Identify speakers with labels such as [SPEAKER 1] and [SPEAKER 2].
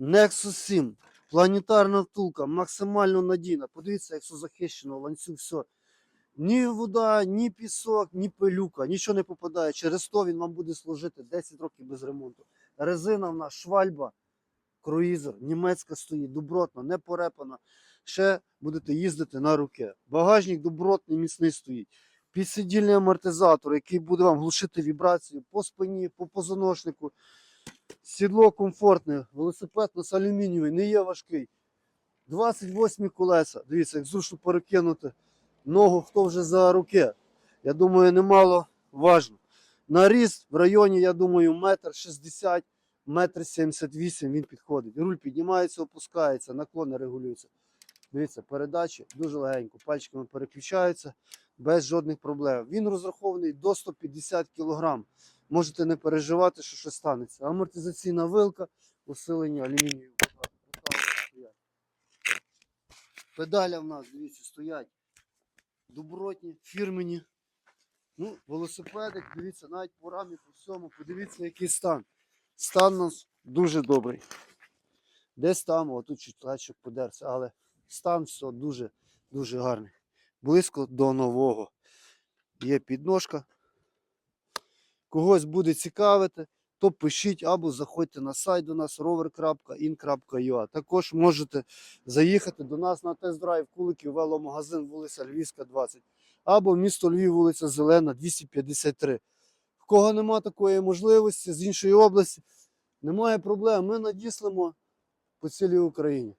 [SPEAKER 1] Nexus 7. Планетарна втулка, максимально надійна. Подивіться, як все захищено, ланцюг, все. Ні вода, ні пісок, ні пилюка, нічого не попадає. Через то він вам буде служити 10 років без ремонту. Резина в нас швальба, круїзер, німецька стоїть, добротна, не порепана. Ще будете їздити на руке. Багажник добротний, міцний стоїть. Підсидільний амортизатор, який буде вам глушити вібрацію по спині, по позвоночнику. Сідло комфортне, велосипед у нас алюмінієвий, не є важкий. 28 колеса. Дивіться, як зручно перекинути ногу, хто вже за руке. Я думаю, немало важно. На ріст в районі, я думаю, метр 60, метр 78 він підходить. Руль піднімається, опускається, наклони регулюються. Дивіться, передачі дуже легенько, пальчиками переключаються без жодних проблем. Він розрахований до 150 кг. Можете не переживати, що щось станеться. Амортизаційна вилка, усилення алюмінієвого. Педаля в нас, дивіться, стоять добротні, фірмені. Ну, велосипедик, дивіться, навіть по рамі, по всьому, подивіться, який стан. Стан у нас дуже добрий. Десь там, отут чуть лачок подерся, але стан все дуже, дуже гарний. Близько до нового. Є підножка. Когось буде цікавити, то пишіть або заходьте на сайт до нас rover.in.ua. Також можете заїхати до нас на тест-драйв Куликів веломагазин, вулиця Львівська, 20. Або місто Львів, вулиця Зелена, 253. В кого нема такої можливості з іншої області, немає проблем. Ми надіслимо по цілій Україні.